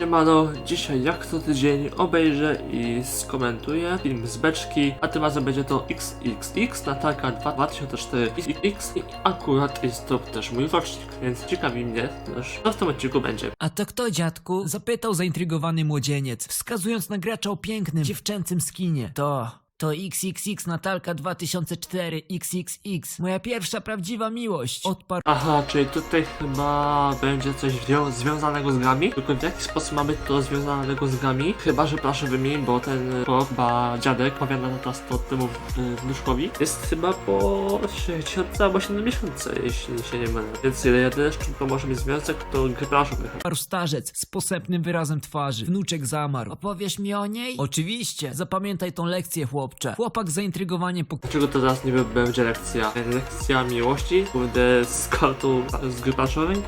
Siemano, dzisiaj jak co tydzień obejrzę i skomentuję film z beczki, a tym razem będzie to XXX Natalka 2004 XX i akurat jest to też mój rocznik, więc ciekawi mnie też co w tym odcinku będzie. A to kto, dziadku? Zapytał zaintrygowany młodzieniec, wskazując na gracza o pięknym, dziewczęcym skinie. To... To XXX Natalka 2004 XXX. Moja pierwsza prawdziwa miłość. Odparł Aha, czyli tutaj chyba będzie coś wią- związanego z grami, tylko w jaki sposób mamy to związanego z grami? Chyba, że proszę wymień, bo ten chłop, ba dziadek, powiada na teraz to temu wnuczkowi, jest chyba po 60 albo 7 miesiące, jeśli się nie mylę. Więc jedyne, z czym to może mieć związek, to gry plażowe. starzec z posępnym wyrazem twarzy. Wnuczek zamarł. Opowiesz mi o niej? Oczywiście. Zapamiętaj tą lekcję, chłopcze. Chłopak zaintrygowanie pok... Dlaczego to teraz niby będzie lekcja? Lekcja miłości? Kurde, z kartu z gry?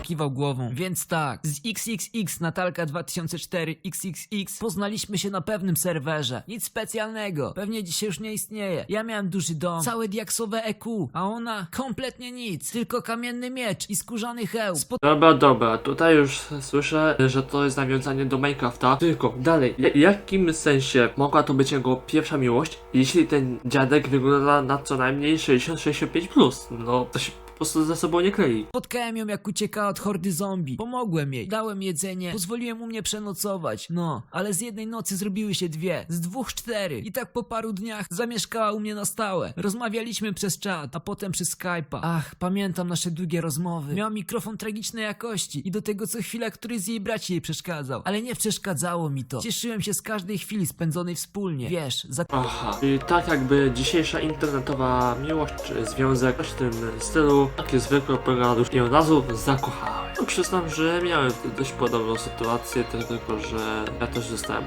Kiwał głową. Więc tak, z XXX Natalka 2004 XXX poznaliśmy się na pewnym serwerze. Nic specjalnego, pewnie dzisiaj już nie istnieje. Ja miałem duży dom, całe diaksowe EQ, a ona kompletnie nic, tylko kamienny miecz i skórzany hełm. Dobra, dobra, tutaj już słyszę, że to jest nawiązanie do Minecrafta. Tylko dalej, w jakim sensie mogła to być jego pierwsza miłość, jeśli ten dziadek wygląda na co najmniej 60-65+? plus? No, to się prostu ze sobą nie klei. Spotkałem ją jak uciekała od hordy zombie. Pomogłem jej, dałem jedzenie, pozwoliłem u mnie przenocować. No, ale z jednej nocy zrobiły się dwie, z dwóch cztery. I tak po paru dniach zamieszkała u mnie na stałe. Rozmawialiśmy przez czat, a potem przez Skype'a. Ach, pamiętam nasze długie rozmowy. Miała mikrofon tragicznej jakości i do tego co chwilę któryś z jej braci jej przeszkadzał. Ale nie przeszkadzało mi to. Cieszyłem się z każdej chwili spędzonej wspólnie. Wiesz, za Aha, i tak jakby dzisiejsza internetowa miłość czy związek coś w tym stylu, takie zwykłe pogadów i od razu zakochałem. No, przyznam, że miałem dość podobną sytuację, tylko że ja też zostałem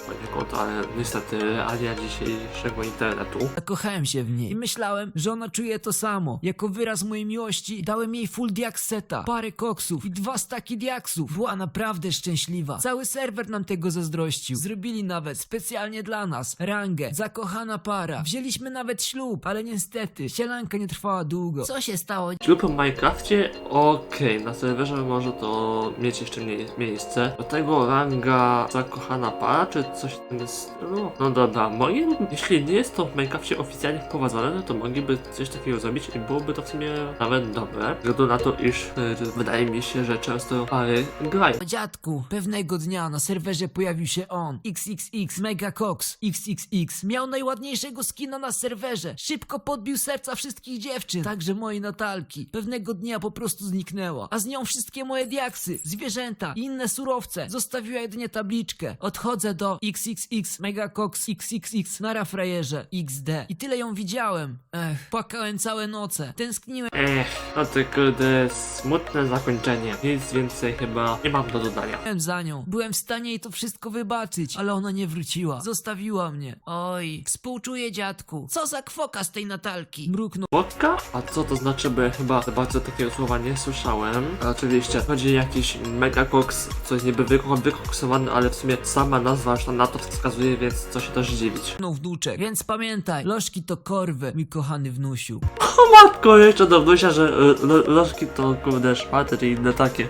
oszukiwany poniekąd, ale niestety realia dzisiejszego internetu. Zakochałem się w niej i myślałem, że ona czuje to samo. Jako wyraz mojej miłości dałem jej full diakseta, parę koksów i dwa staki diaksów. Była naprawdę szczęśliwa. Cały serwer nam tego zazdrościł. Zrobili nawet specjalnie dla nas rangę. Zakochana para. Wzięliśmy nawet ślub, ale niestety sielanka nie trwała długo. Co się stało? Ślub w Minecrafcie? Okej, na serwerze może to mieć jeszcze mie miejsce. Do tego ranga zakochana para, czy coś w tym stylu? No dobra, mogli, jeśli nie jest to w Minecrafcie oficjalnie wprowadzone, no to mogliby coś takiego zrobić i byłoby to w sumie nawet dobre. Względu na to, iż y, wydaje mi się, że często pary grają. O dziadku, pewnego dnia na serwerze pojawił się on. XXX Mega Cox. XXX miał najładniejszego skina na serwerze. Szybko podbił serca wszystkich dziewczyn, także mojej Natalki. Pewnego dnia po prostu zniknęła, a z nią wszystkie moje diaksy, zwierzęta i inne surowce. Zostawiła jedynie tabliczkę. Odchodzę do XXX Mega Cox XXX na frajerze XD. I tyle ją widziałem. Ech, płakałem całe noce. Tęskniłem Ech, no to kurde, smutne zakończenie. Nic więcej chyba nie mam do dodania. Byłem za nią. Byłem w stanie jej to wszystko wybaczyć, ale ona nie wróciła. Zostawiła mnie. Oj, współczuję dziadku. Co za kwoka z tej Natalki? Mruknął. Wodka? A co to znaczy, bo ja chyba za bardzo takiego słowa nie słyszałem. Oczywiście, chodzi jakiś megakoks, co jest niby wyko- wykoksowany, ale w sumie sama nazwa już tam na to wskazuje, więc co się też dziwić. wnuczek. Więc pamiętaj, lożki to korwy, mój kochany wnusiu. O matko, jeszcze do wnusia, że y, lo- lożki to kurde szmaty, czy inne takie.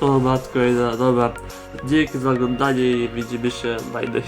O matko, jedna, dobra. Dzięki za oglądanie i widzimy się w innych